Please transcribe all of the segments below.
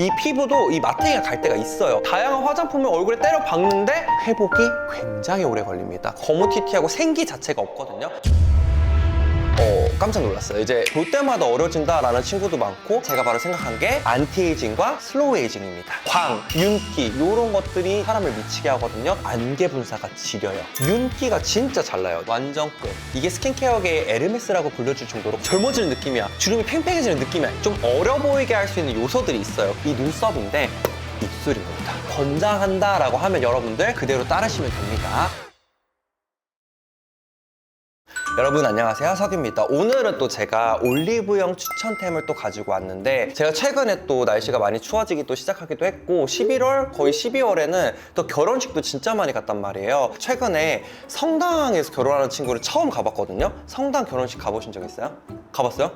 이 피부도 이 마탱이가 갈 때가 있어요. 다양한 화장품을 얼굴에 때려 박는데 회복이 굉장히 오래 걸립니다. 거무튀튀하고 생기 자체가 없거든요. 어, 깜짝 놀랐어요. 이제 볼 때마다 어려진다라는 친구도 많고 제가 바로 생각한 게 안티에이징과 슬로우 에이징입니다. 광, 윤기 이런 것들이 사람을 미치게 하거든요. 안개 분사가 지려요. 윤기가 진짜 잘 나요. 완전 끝. 이게 스킨케어계의 에르메스라고 불려줄 정도로 젊어지는 느낌이야. 주름이 팽팽해지는 느낌이야. 좀 어려 보이게 할 수 있는 요소들이 있어요. 이 눈썹인데 입술입니다. 권장한다라고 하면 여러분들 그대로 따르시면 됩니다. 여러분 안녕하세요 석입니다 오늘은 또 제가 올리브영 추천템을 또 가지고 왔는데 제가 최근에 또 날씨가 많이 추워지기 또 시작하기도 했고 11월 거의 12월에는 또 결혼식도 진짜 많이 갔단 말이에요 최근에 성당에서 결혼하는 친구를 처음 가봤거든요 성당 결혼식 가보신 적 있어요? 가봤어요?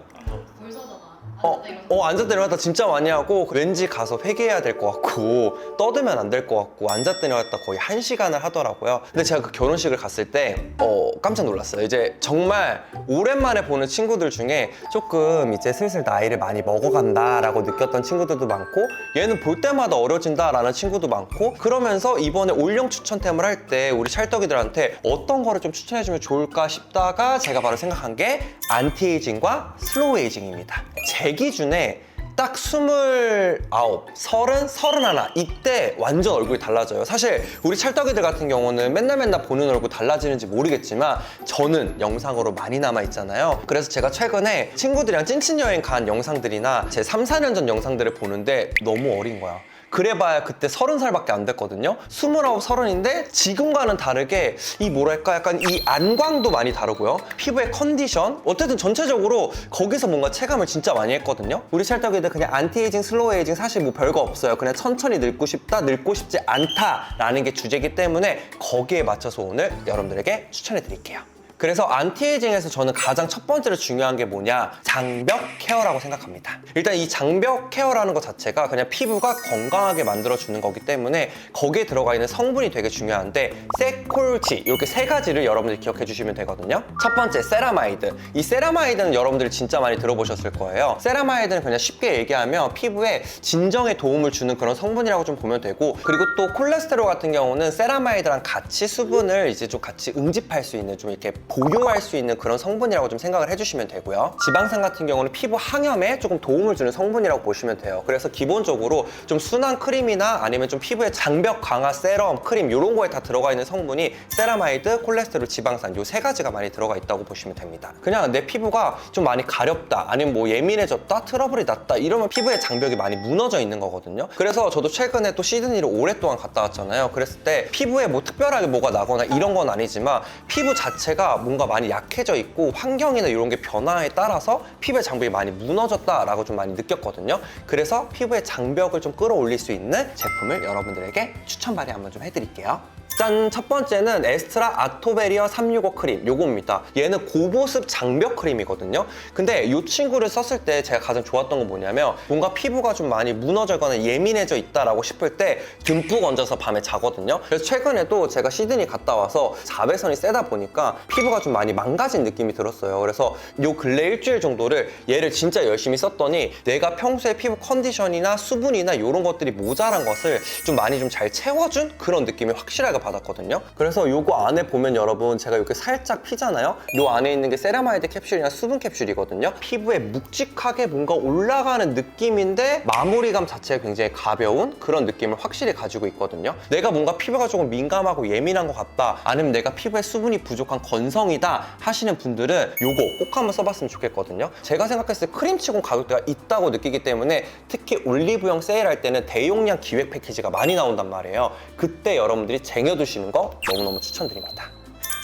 어, 어 앉았다 일어났다 진짜 많이 하고 왠지 가서 회개해야 될 것 같고 떠들면 안 될 것 같고 앉았다 일어났다 거의 한 시간을 하더라고요. 근데 제가 그 결혼식을 갔을 때 어, 깜짝 놀랐어요. 이제 정말 오랜만에 보는 친구들 중에 조금 이제 슬슬 나이를 많이 먹어간다라고 느꼈던 친구들도 많고 얘는 볼 때마다 어려진다라는 친구도 많고 그러면서 이번에 올영 추천템을 할 때 우리 찰떡이들한테 어떤 거를 좀 추천해주면 좋을까 싶다가 제가 바로 생각한 게 안티에이징과 슬로우 에이징입니다. 제 기준에 딱 스물아홉, 서른, 서른하나 이때 완전 얼굴이 달라져요. 사실 우리 찰떡이들 같은 경우는 맨날 맨날 보는 얼굴 달라지는지 모르겠지만 저는 영상으로 많이 남아 있잖아요. 그래서 제가 최근에 친구들이랑 찐친 여행 간 영상들이나 제 3, 4년 전 영상들을 보는데 너무 어린 거야. 그래봐야 그때 서른 살밖에 안 됐거든요. 스물아홉, 서른인데 지금과는 다르게 이 뭐랄까 약간 이 안광도 많이 다르고요. 피부의 컨디션 어쨌든 전체적으로 거기서 뭔가 체감을 진짜 많이 했거든요. 우리 찰떡이들 그냥 안티에이징, 슬로우 에이징 사실 뭐 별거 없어요. 그냥 천천히 늙고 싶다, 늙고 싶지 않다라는 게 주제이기 때문에 거기에 맞춰서 오늘 여러분들에게 추천해 드릴게요. 그래서 안티에이징에서 저는 가장 첫 번째로 중요한 게 뭐냐? 장벽 케어라고 생각합니다. 일단 이 장벽 케어라는 것 자체가 그냥 피부가 건강하게 만들어주는 거기 때문에 거기에 들어가 있는 성분이 되게 중요한데 세콜지 이렇게 세 가지를 여러분들이 기억해 주시면 되거든요. 첫 번째 세라마이드. 이 세라마이드는 여러분들이 진짜 많이 들어보셨을 거예요. 세라마이드는 그냥 쉽게 얘기하면 피부에 진정에 도움을 주는 그런 성분이라고 좀 보면 되고 그리고 또 콜레스테롤 같은 경우는 세라마이드랑 같이 수분을 이제 좀 같이 응집할 수 있는 좀 이렇게 보요할 수 있는 그런 성분이라고 좀 생각을 해주시면 되고요. 지방산 같은 경우는 피부 항염에 조금 도움을 주는 성분이라고 보시면 돼요. 그래서 기본적으로 좀 순한 크림이나 아니면 좀 피부의 장벽 강화 세럼, 크림 이런 거에 다 들어가 있는 성분이 세라마이드, 콜레스테롤, 지방산 요 세 가지가 많이 들어가 있다고 보시면 됩니다. 그냥 내 피부가 좀 많이 가렵다, 아니면 뭐 예민해졌다, 트러블이 났다 이러면 피부의 장벽이 많이 무너져 있는 거거든요. 그래서 저도 최근에 또 시드니를 오랫동안 갔다 왔잖아요. 그랬을 때 피부에 뭐 특별하게 뭐가 나거나 이런 건 아니지만 피부 자체가 뭔가 많이 약해져 있고 환경이나 이런 게 변화에 따라서 피부의 장벽이 많이 무너졌다라고 좀 많이 느꼈거든요. 그래서 피부의 장벽을 좀 끌어올릴 수 있는 제품을 여러분들에게 추천 발휘 한번 좀 해드릴게요. 짠! 첫 번째는 에스트라 아토베리어 365 크림 요겁니다. 얘는 고보습 장벽 크림이거든요. 근데 이 친구를 썼을 때 제가 가장 좋았던 건 뭐냐면 뭔가 피부가 좀 많이 무너져거나 예민해져 있다라고 싶을 때 듬뿍 얹어서 밤에 자거든요. 그래서 최근에도 제가 시드니 갔다 와서 자외선이 세다 보니까 피부가 좀 많이 망가진 느낌이 들었어요. 그래서 요 근래 일주일 정도를 얘를 진짜 열심히 썼더니 내가 평소에 피부 컨디션이나 수분이나 이런 것들이 모자란 것을 좀 많이 좀 잘 채워준 그런 느낌을 확실하게 받았거든요. 그래서 요거 안에 보면 여러분 제가 이렇게 살짝 피잖아요. 요 안에 있는 게 세라마이드 캡슐이나 수분 캡슐이거든요. 피부에 묵직하게 뭔가 올라가는 느낌인데 마무리감 자체가 굉장히 가벼운 그런 느낌을 확실히 가지고 있거든요. 내가 뭔가 피부가 조금 민감하고 예민한 것 같다. 아니면 내가 피부에 수분이 부족한 건성이다 하시는 분들은 요거 꼭 한번 써봤으면 좋겠거든요. 제가 생각했을 때 크림치곤 가격대가 있다고 느끼기 때문에 특히 올리브영 세일할 때는 대용량 기획 패키지가 많이 나온단 말이에요. 그때 여러분들이 쟁여 두시는 거 너무너무 추천드립니다.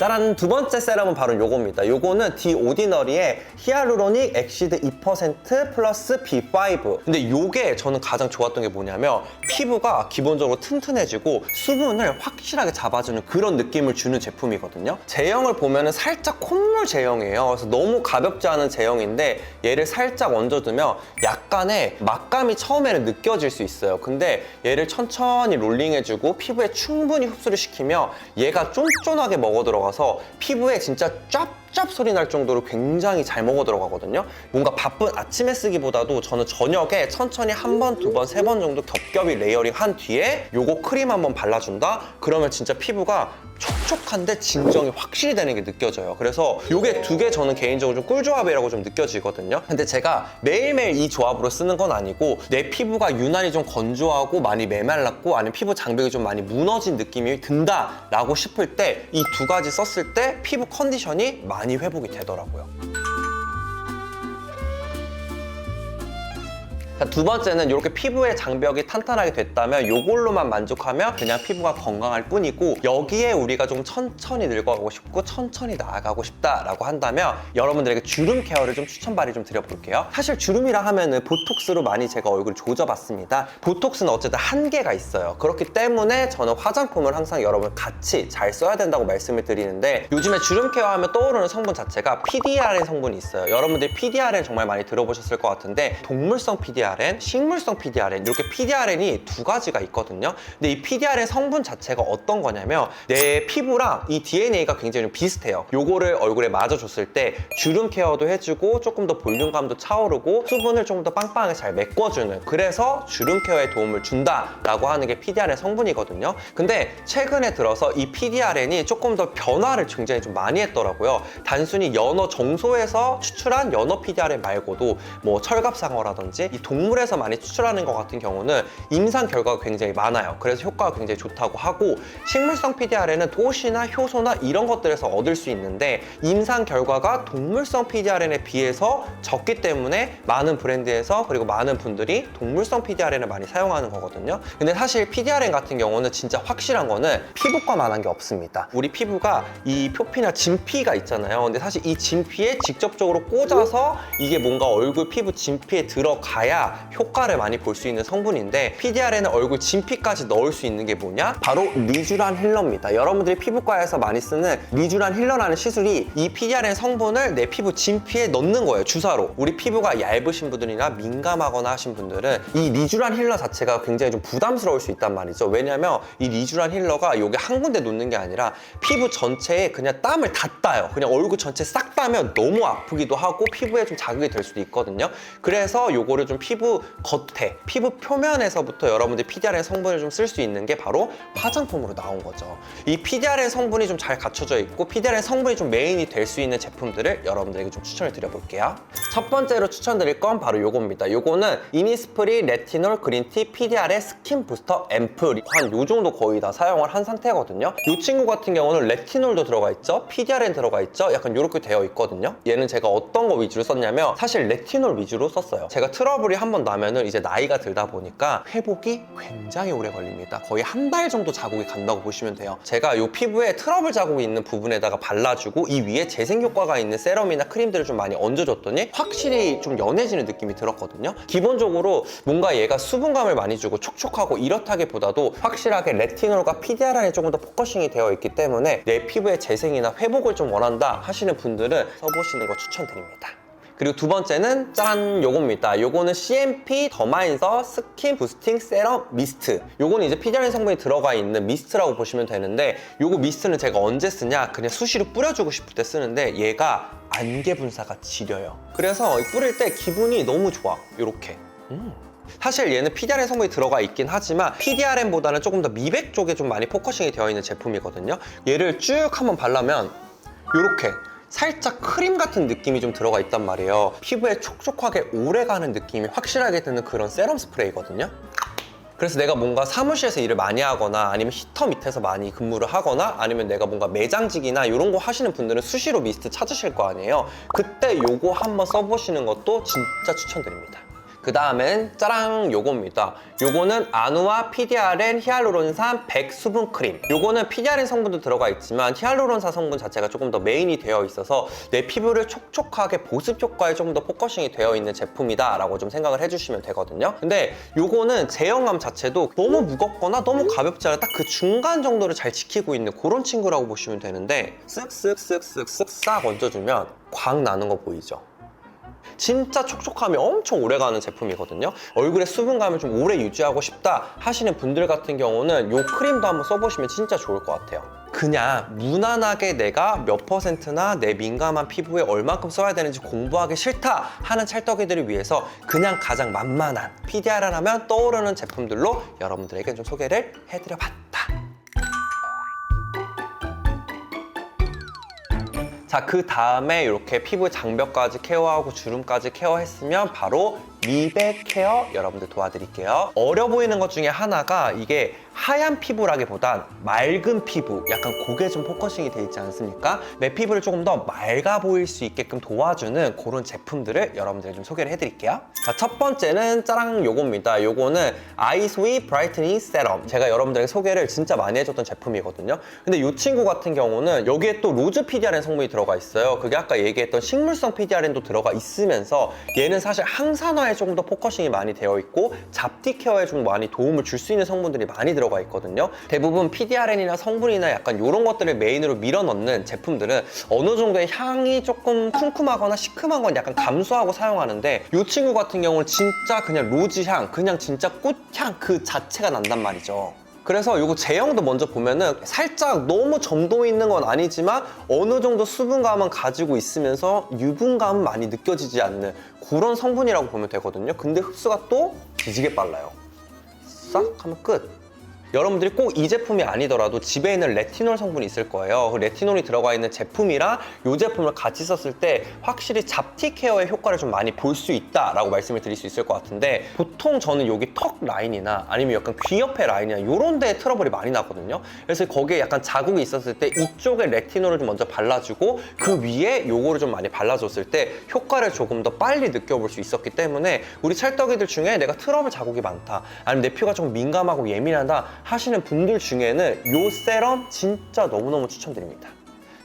짜란 두 번째 세럼은 바로 요겁니다. 요거는 디 오디너리의 히알루로닉 엑시드 2% 플러스 B5. 근데 요게 저는 가장 좋았던 게 뭐냐면 피부가 기본적으로 튼튼해지고 수분을 확실하게 잡아주는 그런 느낌을 주는 제품이거든요. 제형을 보면은 살짝 콧물 제형이에요. 그래서 너무 가볍지 않은 제형인데 얘를 살짝 얹어두면 약간의 맛감이 처음에는 느껴질 수 있어요. 근데 얘를 천천히 롤링해주고 피부에 충분히 흡수를 시키면 얘가 쫀쫀하게 먹어 들어가서 들어가서 피부에 진짜 짭짭 소리 날 정도로 굉장히 잘 먹어 들어가거든요. 뭔가 바쁜 아침에 쓰기보다도 저는 저녁에 천천히 한 번, 두 번, 세 번 정도 겹겹이 레이어링 한 뒤에 요거 크림 한번 발라준다? 그러면 진짜 피부가 촉촉한데 진정이 확실히 되는 게 느껴져요. 그래서 요게 두 개 저는 개인적으로 좀 꿀조합이라고 좀 느껴지거든요. 근데 제가 매일매일 이 조합으로 쓰는 건 아니고 내 피부가 유난히 좀 건조하고 많이 메말랐고 아니면 피부 장벽이 좀 많이 무너진 느낌이 든다라고 싶을 때 이 두 가지 썼을 때 피부 컨디션이 많이 회복이 되더라고요. 두 번째는 이렇게 피부의 장벽이 탄탄하게 됐다면 이걸로만 만족하면 그냥 피부가 건강할 뿐이고 여기에 우리가 좀 천천히 늙어가고 싶고 천천히 나아가고 싶다라고 한다면 여러분들에게 주름 케어를 좀 추천 발의 좀 드려볼게요. 사실 주름이라 하면은 보톡스로 많이 제가 얼굴 조져봤습니다. 보톡스는 어쨌든 한계가 있어요. 그렇기 때문에 저는 화장품을 항상 여러분 같이 잘 써야 된다고 말씀을 드리는데 요즘에 주름 케어 하면 떠오르는 성분 자체가 PDRN 성분이 있어요. 여러분들이 PDRN 정말 많이 들어보셨을 것 같은데 동물성 PDRN, 식물성 PDRN 이렇게 PDRN이 두 가지가 있거든요. 근데 이 PDRN 성분 자체가 어떤 거냐면 내 피부랑 이 DNA가 굉장히 좀 비슷해요. 요거를 얼굴에 맞아줬을 때 주름 케어도 해주고 조금 더 볼륨감도 차오르고 수분을 좀더 빵빵하게 잘 메꿔주는 그래서 주름 케어에 도움을 준다라고 하는 게 PDRN 성분이거든요. 근데 최근에 들어서 이 PDRN이 조금 더 변화를 굉장히 좀 많이 했더라고요. 단순히 연어 정소에서 추출한 연어 PDRN 말고도 뭐 철갑상어라든지 이 동 물에서 많이 추출하는 것 같은 경우는 임상 결과가 굉장히 많아요. 그래서 효과가 굉장히 좋다고 하고 식물성 PDRN은 도시나 효소나 이런 것들에서 얻을 수 있는데 임상 결과가 동물성 PDRN에 비해서 적기 때문에 많은 브랜드에서 그리고 많은 분들이 동물성 PDRN을 많이 사용하는 거거든요. 근데 사실 PDRN 같은 경우는 진짜 확실한 거는 피부과만한 게 없습니다. 우리 피부가 이 표피나 진피가 있잖아요. 근데 사실 이 진피에 직접적으로 꽂아서 이게 뭔가 얼굴 피부 진피에 들어가야 효과를 많이 볼 수 있는 성분인데 PDRN은 얼굴 진피까지 넣을 수 있는 게 뭐냐? 바로 리쥬란 힐러입니다. 여러분들이 피부과에서 많이 쓰는 리쥬란 힐러라는 시술이 이 PDRN 성분을 내 피부 진피에 넣는 거예요. 주사로. 우리 피부가 얇으신 분들이나 민감하거나 하신 분들은 이 리쥬란 힐러 자체가 굉장히 좀 부담스러울 수 있단 말이죠. 왜냐면 이 리쥬란 힐러가 여기 한 군데 놓는 게 아니라 피부 전체에 그냥 땀을 다 따요. 그냥 얼굴 전체 싹 따면 너무 아프기도 하고 피부에 좀 자극이 될 수도 있거든요. 그래서 요거를 좀 피부 겉에, 피부 표면에서부터 여러분들 PDRN 성분을 좀 쓸 수 있는 게 바로 화장품으로 나온 거죠. 이 PDRN 성분이 좀 잘 갖춰져 있고 PDRN 성분이 좀 메인이 될 수 있는 제품들을 여러분들에게 좀 추천을 드려볼게요. 첫 번째로 추천드릴 건 바로 요겁니다. 요거는 이니스프리 레티놀 그린티 PDRN 스킨 부스터 앰플 한 요 정도 거의 다 사용을 한 상태거든요. 이 친구 같은 경우는 레티놀도 들어가 있죠. PDRN 들어가 있죠. 약간 이렇게 되어 있거든요. 얘는 제가 어떤 거 위주로 썼냐면 사실 레티놀 위주로 썼어요. 제가 트러블이 한번 나면은 이제 나이가 들다 보니까 회복이 굉장히 오래 걸립니다. 거의 한 달 정도 자국이 간다고 보시면 돼요. 제가 이 피부에 트러블 자국이 있는 부분에다가 발라주고 이 위에 재생 효과가 있는 세럼이나 크림들을 좀 많이 얹어줬더니 확실히 좀 연해지는 느낌이 들었거든요. 기본적으로 뭔가 얘가 수분감을 많이 주고 촉촉하고 이렇다기보다도 확실하게 레티놀과 PDRN이 조금 더 포커싱이 되어 있기 때문에 내 피부의 재생이나 회복을 좀 원한다 하시는 분들은 써보시는 거 추천드립니다. 그리고 두 번째는 짠 요겁니다. 요거는 CMP 더마인서 스킨 부스팅 세럼 미스트. 요거는 이제 피자린 성분이 들어가 있는 미스트라고 보시면 되는데 요거 미스트는 제가 언제 쓰냐? 그냥 수시로 뿌려주고 싶을 때 쓰는데 얘가 안개 분사가 지려요. 그래서 뿌릴 때 기분이 너무 좋아. 요렇게. 음. 사실 얘는 PDRN 성분이 들어가 있긴 하지만 PDRN보다는 조금 더 미백 쪽에 좀 많이 포커싱이 되어 있는 제품이거든요. 얘를 쭉 한번 바르면 요렇게 살짝 크림 같은 느낌이 좀 들어가 있단 말이에요. 피부에 촉촉하게 오래가는 느낌이 확실하게 드는 그런 세럼 스프레이거든요. 그래서 내가 뭔가 사무실에서 일을 많이 하거나 아니면 히터 밑에서 많이 근무를 하거나 아니면 내가 뭔가 매장직이나 이런 거 하시는 분들은 수시로 미스트 찾으실 거 아니에요. 그때 요거 한번 써보시는 것도 진짜 추천드립니다. 그 다음엔 짜랑 요겁니다. 요거는 아누아 PDRN 히알루론산 100 수분 크림. 요거는 PDRN 성분도 들어가 있지만 히알루론산 성분 자체가 조금 더 메인이 되어 있어서 내 피부를 촉촉하게 보습 효과에 좀더 포커싱이 되어 있는 제품이다 라고 좀 생각을 해주시면 되거든요. 근데 요거는 제형감 자체도 너무 무겁거나 너무 가볍지 않아 딱 그 중간 정도를 잘 지키고 있는 그런 친구라고 보시면 되는데 쓱쓱쓱쓱쓱 싹 얹어주면 광 나는 거 보이죠? 진짜 촉촉함이 엄청 오래 가는 제품이거든요. 얼굴에 수분감을 좀 오래 유지하고 싶다 하시는 분들 같은 경우는 이 크림도 한번 써보시면 진짜 좋을 것 같아요. 그냥 무난하게 내가 몇 퍼센트나 내 민감한 피부에 얼마큼 써야 되는지 공부하기 싫다 하는 찰떡이들을 위해서 그냥 가장 만만한 PDR을 하면 떠오르는 제품들로 여러분들에게 좀 소개를 해드려봤다. 자, 그 다음에 이렇게 피부 장벽까지 케어하고 주름까지 케어했으면 바로 미백 케어 여러분들 도와드릴게요. 어려 보이는 것 중에 하나가 이게 하얀 피부라기보단 맑은 피부, 약간 고개 좀 포커싱이 돼 있지 않습니까? 내 피부를 조금 더 맑아 보일 수 있게끔 도와주는 그런 제품들을 여러분들이 좀 소개를 해드릴게요. 자, 첫 번째는 짜랑 요겁니다. 요거는 아이소이 브라이트닝 세럼. 제가 여러분들에게 소개를 진짜 많이 해줬던 제품이거든요. 근데 이 친구 같은 경우는 여기에 또 로즈 PDRN 성분이 들어가 있어요. 그게 아까 얘기했던 식물성 PDRN도 들어가 있으면서 얘는 사실 항산화에 조금 더 포커싱이 많이 되어 있고 잡티 케어에 좀 많이 도움을 줄 수 있는 성분들이 많이 들어가 있거든요. 대부분 PDRN이나 성분이나 약간 이런 것들을 메인으로 밀어 넣는 제품들은 어느 정도의 향이 조금 쿰쿰하거나 시큼한 건 약간 감소하고 사용하는데 이 친구 같은 경우는 진짜 그냥 로즈 향, 그냥 진짜 꽃향 그 자체가 난단 말이죠. 그래서 이거 제형도 먼저 보면은 살짝 너무 점도 있는 건 아니지만 어느 정도 수분감은 가지고 있으면서 유분감은 많이 느껴지지 않는 그런 성분이라고 보면 되거든요. 근데 흡수가 또 뒤지게 빨라요. 싹 하면 끝. 여러분들이 꼭 이 제품이 아니더라도 집에 있는 레티놀 성분이 있을 거예요. 그 레티놀이 들어가 있는 제품이랑 이 제품을 같이 썼을 때 확실히 잡티 케어의 효과를 좀 많이 볼 수 있다라고 말씀을 드릴 수 있을 것 같은데 보통 저는 여기 턱 라인이나 아니면 약간 귀 옆에 라인이나 이런 데에 트러블이 많이 나거든요. 그래서 거기에 약간 자국이 있었을 때 이쪽에 레티놀을 좀 먼저 발라주고 그 위에 요거를 좀 많이 발라줬을 때 효과를 조금 더 빨리 느껴볼 수 있었기 때문에 우리 찰떡이들 중에 내가 트러블 자국이 많다 아니면 내 피부가 좀 민감하고 예민하다 하시는 분들 중에는 요 세럼 진짜 너무너무 추천드립니다.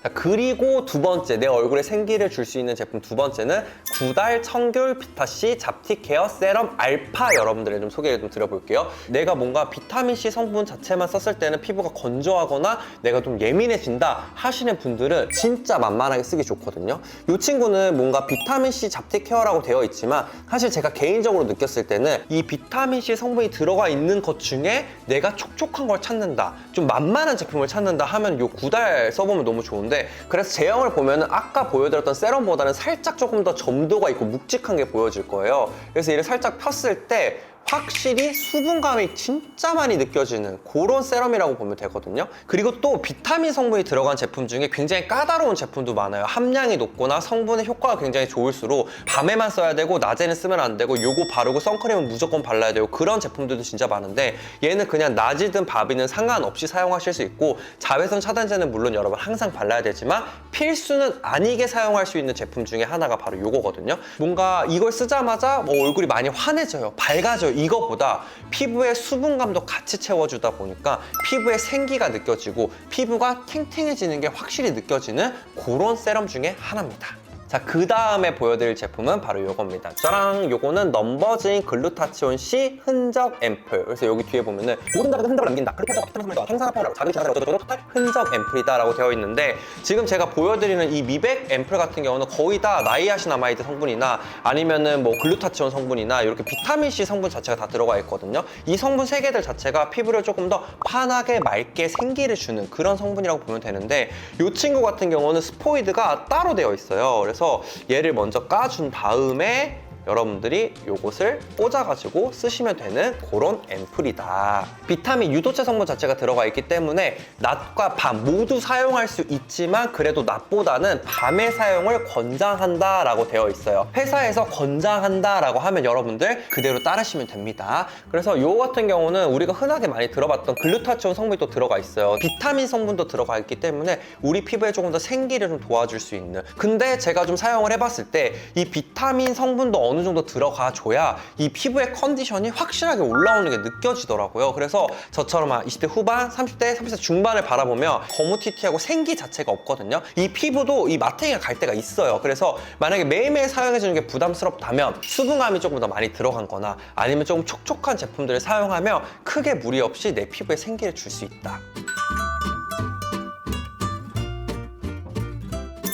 자, 그리고 두 번째, 내 얼굴에 생기를 줄 수 있는 제품 두 번째는 구달 청귤 비타C 잡티 케어 세럼 알파 여러분들의 좀 소개를 좀 드려볼게요. 내가 뭔가 비타민C 성분 자체만 썼을 때는 피부가 건조하거나 내가 좀 예민해진다 하시는 분들은 진짜 만만하게 쓰기 좋거든요. 이 친구는 뭔가 비타민C 잡티 케어라고 되어 있지만 사실 제가 개인적으로 느꼈을 때는 이 비타민C 성분이 들어가 있는 것 중에 내가 촉촉한 걸 찾는다, 좀 만만한 제품을 찾는다 하면 이 구달 써보면 너무 좋은데 그래서 제형을 보면은 아까 보여드렸던 세럼보다는 살짝 조금 더 점도가 있고 묵직한 게 보여질 거예요. 그래서 이를 살짝 폈을 때 확실히 수분감이 진짜 많이 느껴지는 그런 세럼이라고 보면 되거든요. 그리고 또 비타민 성분이 들어간 제품 중에 굉장히 까다로운 제품도 많아요. 함량이 높거나 성분의 효과가 굉장히 좋을수록 밤에만 써야 되고 낮에는 쓰면 안 되고 요거 바르고 선크림은 무조건 발라야 되고 그런 제품들도 진짜 많은데 얘는 그냥 낮이든 밤이든 상관없이 사용하실 수 있고 자외선 차단제는 물론 여러분 항상 발라야 되지만 필수는 아니게 사용할 수 있는 제품 중에 하나가 바로 요거거든요. 뭔가 이걸 쓰자마자 뭐 얼굴이 많이 환해져요. 밝아져요. 이거보다 피부의 수분감도 같이 채워주다 보니까 피부의 생기가 느껴지고 피부가 탱탱해지는 게 확실히 느껴지는 그런 세럼 중에 하나입니다. 자, 그 다음에 보여드릴 제품은 바로 이겁니다. 짜랑! 요거는 넘버즈인 글루타치온 C 흔적 앰플. 그래서 여기 뒤에 보면은 모든 자극은 흔적을 남긴다. 그렇게 해서 비타민 성분과 항산화포라고 자극이 지나서 어쩌고저쩌고 흔적 앰플이다라고 되어 있는데 지금 제가 보여드리는 이 미백 앰플 같은 경우는 거의 다 나이아신아마이드 성분이나 아니면은 뭐 글루타치온 성분이나 이렇게 비타민 C 성분 자체가 다 들어가 있거든요. 이 성분 세 개들 자체가 피부를 조금 더 환하게 맑게 생기를 주는 그런 성분이라고 보면 되는데 이 친구 같은 경우는 스포이드가 따로 되어 있어요. 그래서 얘를 먼저 까준 다음에 여러분들이 요것을 꽂아가지고 쓰시면 되는 그런 앰플이다. 비타민 유도체 성분 자체가 들어가 있기 때문에 낮과 밤 모두 사용할 수 있지만 그래도 낮보다는 밤에 사용을 권장한다라고 되어 있어요. 회사에서 권장한다라고 하면 여러분들 그대로 따르시면 됩니다. 그래서 요 같은 경우는 우리가 흔하게 많이 들어봤던 글루타치온 성분이 또 들어가 있어요. 비타민 성분도 들어가 있기 때문에 우리 피부에 조금 더 생기를 좀 도와줄 수 있는. 근데 제가 좀 사용을 해봤을 때 이 비타민 성분도 어느 정도 들어가 줘야 이 피부의 컨디션이 확실하게 올라오는 게 느껴지더라고요. 그래서 저처럼 한 20대 후반, 30대, 30대 중반을 바라보면 거무튀튀하고 생기 자체가 없거든요. 이 피부도 이 마탱이가 갈 때가 있어요. 그래서 만약에 매일매일 사용해주는 게 부담스럽다면 수분감이 조금 더 많이 들어간 거나 아니면 조금 촉촉한 제품들을 사용하면 크게 무리 없이 내 피부에 생기를 줄 수 있다.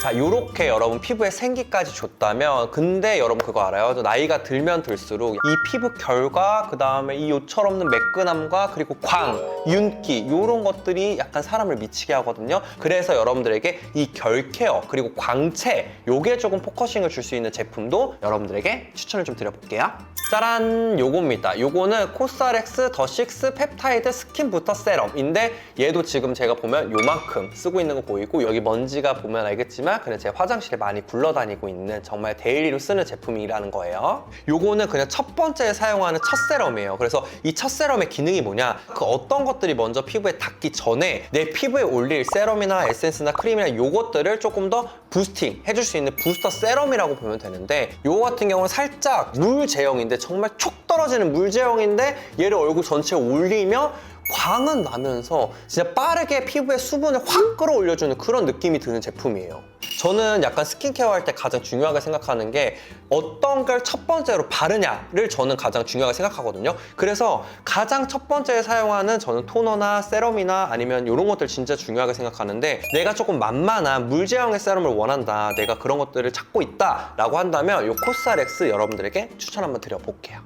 자, 요렇게 여러분 피부에 생기까지 줬다면 근데 여러분 그거 알아요? 저 나이가 들면 들수록 이 피부 결과 그 다음에 이 요철 없는 매끈함과 그리고 광, 윤기 요런 것들이 약간 사람을 미치게 하거든요. 그래서 여러분들에게 이 결 케어 그리고 광채 요게 조금 포커싱을 줄 수 있는 제품도 여러분들에게 추천을 좀 드려볼게요. 짜란 요겁니다. 요거는 코스알엑스 더 식스 펩타이드 스킨 부터 세럼인데 얘도 지금 제가 보면 요만큼 쓰고 있는 거 보이고 여기 먼지가 보면 알겠지만 그냥 제가 화장실에 많이 굴러다니고 있는 정말 데일리로 쓰는 제품이라는 거예요. 요거는 그냥 첫 번째 사용하는 첫 세럼이에요. 그래서 이 첫 세럼의 기능이 뭐냐? 그 어떤 것들이 먼저 피부에 닿기 전에 내 피부에 올릴 세럼이나 에센스나 크림이나 요것들을 조금 더 부스팅 해줄 수 있는 부스터 세럼이라고 보면 되는데 요거 같은 경우는 살짝 물 제형인데 정말 촉 떨어지는 물 제형인데 얘를 얼굴 전체에 올리면 광은 나면서 진짜 빠르게 피부의 수분을 확 끌어올려주는 그런 느낌이 드는 제품이에요. 저는 약간 스킨케어 할 때 가장 중요하게 생각하는 게 어떤 걸 첫 번째로 바르냐를 저는 가장 중요하게 생각하거든요. 그래서 가장 첫 번째에 사용하는 저는 토너나 세럼이나 아니면 이런 것들 진짜 중요하게 생각하는데 내가 조금 만만한 물 제형의 세럼을 원한다. 내가 그런 것들을 찾고 있다라고 한다면 이 코스알엑스 여러분들에게 추천 한번 드려볼게요.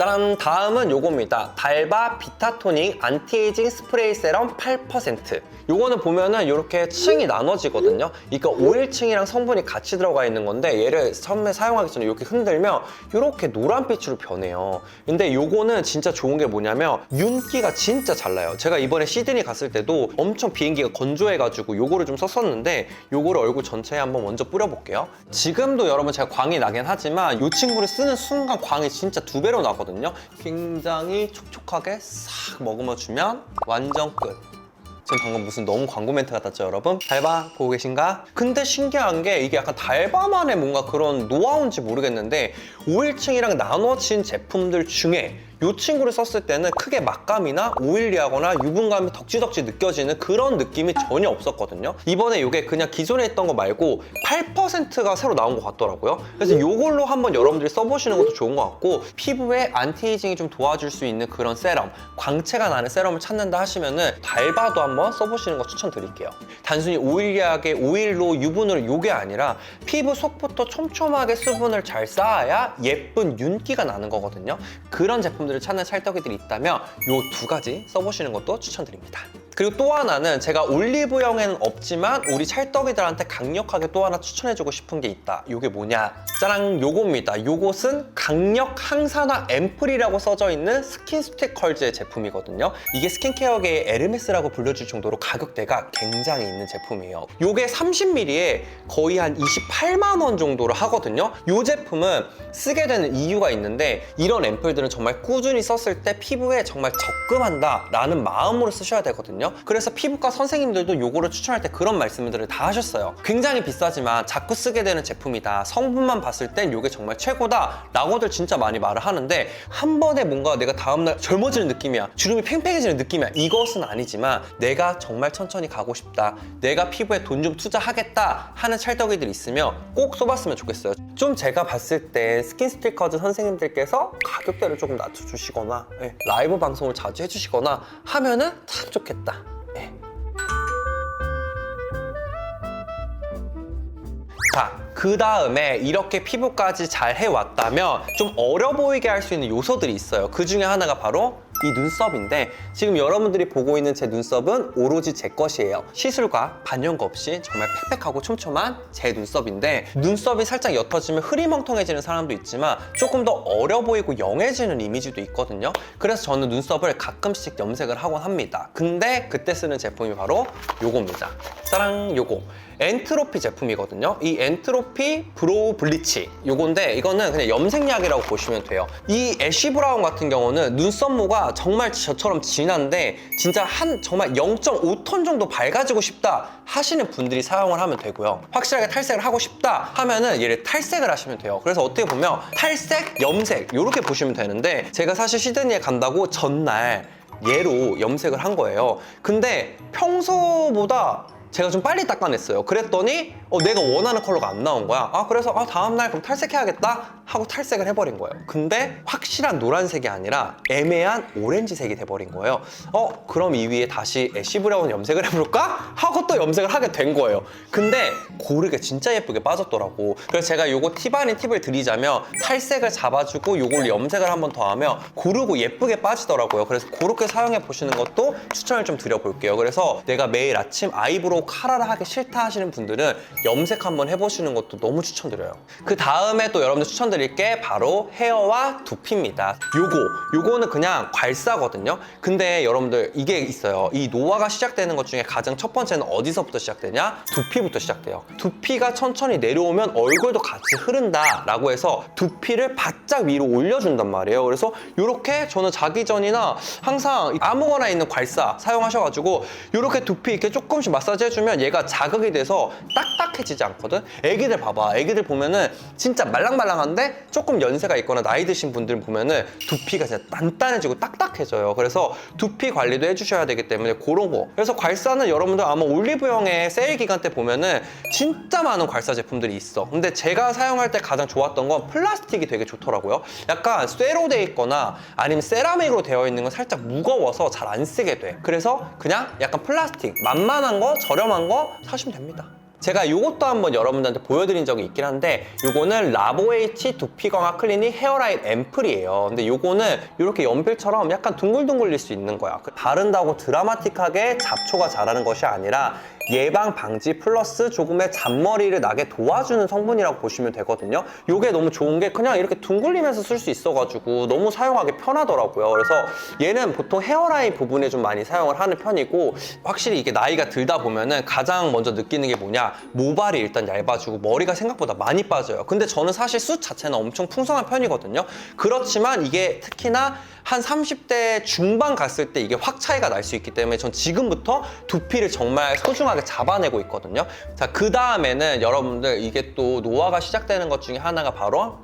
짜란 다음은 요겁니다. 달바 비타토닉 안티에이징 스프레이 세럼 8% 요거는 보면은 이렇게 층이 나눠지거든요. 그러니까 오일층이랑 성분이 같이 들어가 있는 건데 얘를 처음에 사용하기 전에 이렇게 흔들면 이렇게 노란빛으로 변해요. 근데 요거는 진짜 좋은 게 뭐냐면 윤기가 진짜 잘 나요. 제가 이번에 시드니 갔을 때도 엄청 비행기가 건조해가지고 요거를 좀 썼었는데 요거를 얼굴 전체에 한번 먼저 뿌려볼게요. 지금도 여러분 제가 광이 나긴 하지만 이 친구를 쓰는 순간 광이 진짜 두 배로 나거든요 굉장히 촉촉하게 싹 머금어주면 완전 끝 지금 방금 무슨 너무 광고 멘트 같았죠 여러분? 달바 보고 계신가? 근데 신기한 게 이게 약간 달바만의 뭔가 그런 노하우인지 모르겠는데 5일층이랑 나눠진 제품들 중에 이 친구를 썼을 때는 크게 막감이나 오일리하거나 유분감이 덕지덕지 느껴지는 그런 느낌이 전혀 없었거든요. 이번에 이게 그냥 기존에 있던 거 말고 8%가 새로 나온 것 같더라고요. 그래서 이걸로 한번 여러분들이 써보시는 것도 좋은 것 같고 피부에 안티에이징이 좀 도와줄 수 있는 그런 세럼, 광채가 나는 세럼을 찾는다 하시면은 달바도 한번 써보시는 거 추천드릴게요. 단순히 오일리하게 오일로 유분을 요게 아니라 피부 속부터 촘촘하게 수분을 잘 쌓아야 예쁜 윤기가 나는 거거든요. 그런 제품들 을 찾는 찰떡이들이 있다면 요두 가지 써보시는 것도 추천드립니다. 그리고 또 하나는 제가 올리브영에는 없지만 우리 찰떡이들한테 강력하게 또 하나 추천해주고 싶은 게 있다. 요게 뭐냐? 짜랑 요겁니다. 요것은 강력 항산화 앰플이라고 써져 있는 스킨스틱 컬즈의 제품이거든요. 이게 스킨케어계의 에르메스라고 불려질 정도로 가격대가 굉장히 있는 제품이에요. 요게 30ml에 거의 한 28만 원 정도를 하거든요. 요 제품은 쓰게 되는 이유가 있는데 이런 앰플들은 정말 꾸준히 썼을 때 피부에 정말 적금한다라는 마음으로 쓰셔야 되거든요. 그래서 피부과 선생님들도 요거를 추천할 때 그런 말씀들을 다 하셨어요. 굉장히 비싸지만 자꾸 쓰게 되는 제품이다. 성분만 봤을 땐 요게 정말 최고다. 라고들 진짜 많이 말을 하는데 한 번에 뭔가 내가 다음날 젊어지는 느낌이야. 주름이 팽팽해지는 느낌이야. 이것은 아니지만 내가 정말 천천히 가고 싶다. 내가 피부에 돈 좀 투자하겠다 하는 찰떡이들이 있으면 꼭 써봤으면 좋겠어요. 좀 제가 봤을 때 스킨 스티커즈 선생님들께서 가격대를 조금 낮춰주시거나 예, 라이브 방송을 자주 해주시거나 하면은 참 좋겠다. 예. 자, 그 다음에 이렇게 피부까지 잘 해왔다면 좀 어려 보이게 할 수 있는 요소들이 있어요. 그 중에 하나가 바로 이 눈썹인데 지금 여러분들이 보고 있는 제 눈썹은 오로지 제 것이에요. 시술과 반영거 없이 정말 팩팩하고 촘촘한 제 눈썹인데 눈썹이 살짝 옅어지면 흐리멍텅해지는 사람도 있지만 조금 더 어려 보이고 영해지는 이미지도 있거든요. 그래서 저는 눈썹을 가끔씩 염색을 하곤 합니다. 근데 그때 쓰는 제품이 바로 요겁니다. 짜랑 요거. 엔트로피 제품이거든요. 이 엔트로피 브로우 블리치 요건데 이거는 그냥 염색약이라고 보시면 돼요. 이 애쉬 브라운 같은 경우는 눈썹모가 정말 저처럼 진한데 진짜 한 정말 0.5톤 정도 밝아지고 싶다 하시는 분들이 사용을 하면 되고요. 확실하게 탈색을 하고 싶다 하면은 얘를 탈색을 하시면 돼요. 그래서 어떻게 보면 탈색, 염색 이렇게 보시면 되는데 제가 사실 시드니에 간다고 전날 얘로 염색을 한 거예요. 근데 평소보다 제가 좀 빨리 닦아냈어요. 그랬더니 어, 내가 원하는 컬러가 안 나온 거야. 아 그래서 아, 다음날 그럼 탈색해야겠다 하고 탈색을 해버린 거예요. 근데 확실한 노란색이 아니라 애매한 오렌지색이 돼버린 거예요. 어 그럼 이 위에 다시 애쉬 브라운 염색을 해볼까? 하고 또 염색을 하게 된 거예요. 근데 고르게 진짜 예쁘게 빠졌더라고. 그래서 제가 요거 팁 아닌 팁을 드리자면 탈색을 잡아주고 요걸 염색을 한 번 더 하면 고르고 예쁘게 빠지더라고요. 그래서 그렇게 사용해 보시는 것도 추천을 좀 드려볼게요. 그래서 내가 매일 아침 아이브로우 카라를 하기 싫다 하시는 분들은 염색 한번 해보시는 것도 너무 추천드려요. 그 다음에 또 여러분들 추천드릴 게 바로 헤어와 두피입니다. 요거, 요거는 그냥 괄사거든요. 근데 여러분들 이게 있어요. 이 노화가 시작되는 것 중에 가장 첫 번째는 어디서부터 시작되냐? 두피부터 시작돼요. 두피가 천천히 내려오면 얼굴도 같이 흐른다 라고 해서 두피를 바짝 위로 올려준단 말이에요. 그래서 이렇게 저는 자기 전이나 항상 아무거나 있는 괄사 사용하셔가지고 이렇게 두피 이렇게 조금씩 마사지 해주면 얘가 자극이 돼서 딱딱해지지 않거든. 애기들 봐봐. 애기들 보면은 진짜 말랑말랑한데 조금 연세가 있거나 나이 드신 분들 보면은 두피가 진짜 단단해지고 딱딱해져요. 그래서 두피 관리도 해주셔야 되기 때문에 그런 거. 그래서 괄사는 여러분들 아마 올리브영의 세일 기간 때 보면은 진짜 많은 괄사 제품들이 있어. 근데 제가 사용할 때 가장 좋았던 건 플라스틱이 되게 좋더라고요. 약간 쇠로 돼 있거나 아니면 세라믹으로 되어 있는 건 살짝 무거워서 잘 안 쓰게 돼. 그래서 그냥 약간 플라스틱 만만한 거 저렴 한 거 사시면 됩니다. 제가 이것도 한번 여러분들한테 보여드린 적이 있긴 한데 이거는 라보에이치 두피광학 클리닉 헤어라인 앰플이에요. 근데 이거는 이렇게 연필처럼 약간 둥글둥글릴 수 있는 거야. 그 바른다고 드라마틱하게 잡초가 자라는 것이 아니라 예방 방지 플러스 조금의 잔머리를 나게 도와주는 성분이라고 보시면 되거든요. 이게 너무 좋은 게 그냥 이렇게 둥글리면서 쓸 수 있어가지고 너무 사용하기 편하더라고요. 그래서 얘는 보통 헤어라인 부분에 좀 많이 사용을 하는 편이고 확실히 이게 나이가 들다 보면은 가장 먼저 느끼는 게 뭐냐 모발이 일단 얇아지고 머리가 생각보다 많이 빠져요. 근데 저는 사실 숱 자체는 엄청 풍성한 편이거든요. 그렇지만 이게 특히나 한 30대 중반 갔을 때 이게 확 차이가 날 수 있기 때문에 전 지금부터 두피를 정말 소중하게 잡아내고 있거든요. 자 그 다음에는 여러분들 이게 또 노화가 시작되는 것 중에 하나가 바로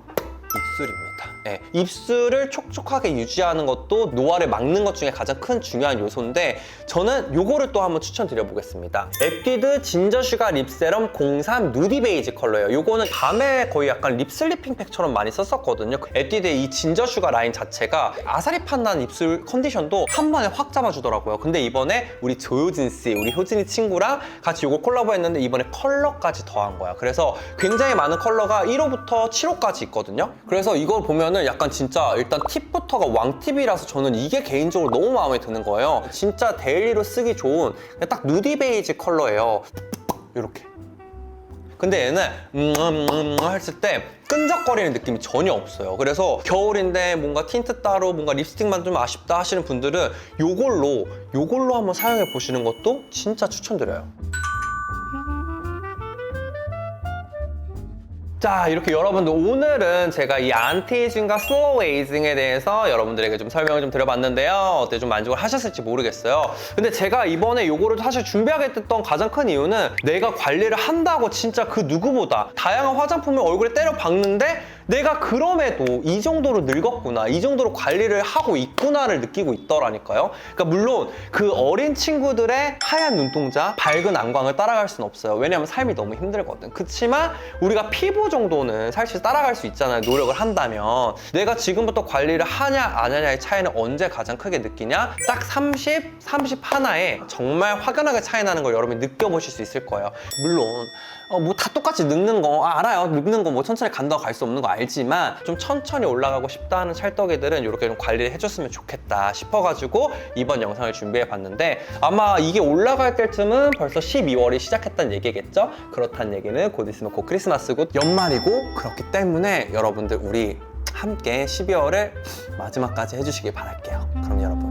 입술입니다. 예, 입술을 촉촉하게 유지하는 것도 노화를 막는 것 중에 가장 큰 중요한 요소인데 저는 요거를 또 한번 추천드려 보겠습니다. 에뛰드 진저 슈가 립세럼 03 누디 베이지 컬러예요. 요거는 밤에 거의 약간 립 슬리핑 팩처럼 많이 썼었거든요. 에뛰드의 이 진저 슈가 라인 자체가 아사리판 난 입술 컨디션도 한 번에 확 잡아주더라고요. 근데 이번에 우리 조효진 씨, 우리 효진이 친구랑 같이 요거 콜라보 했는데 이번에 컬러까지 더한 거야. 그래서 굉장히 많은 컬러가 1호부터 7호까지 있거든요. 그래서 이걸 보면 은 약간 진짜 일단 팁부터가 왕팁이라서 저는 이게 개인적으로 너무 마음에 드는 거예요. 진짜 데일리로 쓰기 좋은 딱 누디 베이지 컬러예요. 이렇게. 근데 얘는 음, 음, 음 했을 때 끈적거리는 느낌이 전혀 없어요. 그래서 겨울인데 뭔가 틴트 따로 뭔가 립스틱만 좀 아쉽다 하시는 분들은 요걸로 요걸로 한번 사용해 보시는 것도 진짜 추천드려요. 자 이렇게 여러분들 오늘은 제가 이 안티에이징과 슬로우 에이징에 대해서 여러분들에게 좀 설명을 좀 드려봤는데요. 어때 좀 만족을 하셨을지 모르겠어요. 근데 제가 이번에 요거를 사실 준비하게 됐던 가장 큰 이유는 내가 관리를 한다고 진짜 그 누구보다 다양한 화장품을 얼굴에 때려 박는데 내가 그럼에도 이 정도로 늙었구나 이 정도로 관리를 하고 있구나를 느끼고 있더라니까요. 그러니까 물론 그 어린 친구들의 하얀 눈동자 밝은 안광을 따라갈 수는 없어요. 왜냐면 삶이 너무 힘들거든. 그치만 우리가 피부 정도는 사실 따라갈 수 있잖아요 노력을 한다면. 내가 지금부터 관리를 하냐 안 하냐의 차이는 언제 가장 크게 느끼냐? 딱 30, 30 하나에 정말 확연하게 차이 나는 걸 여러분이 느껴보실 수 있을 거예요. 물론 어, 뭐 다 똑같이 늙는 거 아, 알아요. 늙는 거 뭐 천천히 간다고 갈 수 없는 거 알지만 좀 천천히 올라가고 싶다 하는 찰떡이들은 이렇게 좀 관리를 해줬으면 좋겠다 싶어가지고 이번 영상을 준비해 봤는데 아마 이게 올라갈 때쯤은 벌써 12월이 시작했다는 얘기겠죠? 그렇다는 얘기는 곧 있으면 곧 크리스마스고 연말이고 그렇기 때문에 여러분들 우리 함께 12월을 마지막까지 해주시길 바랄게요. 그럼 여러분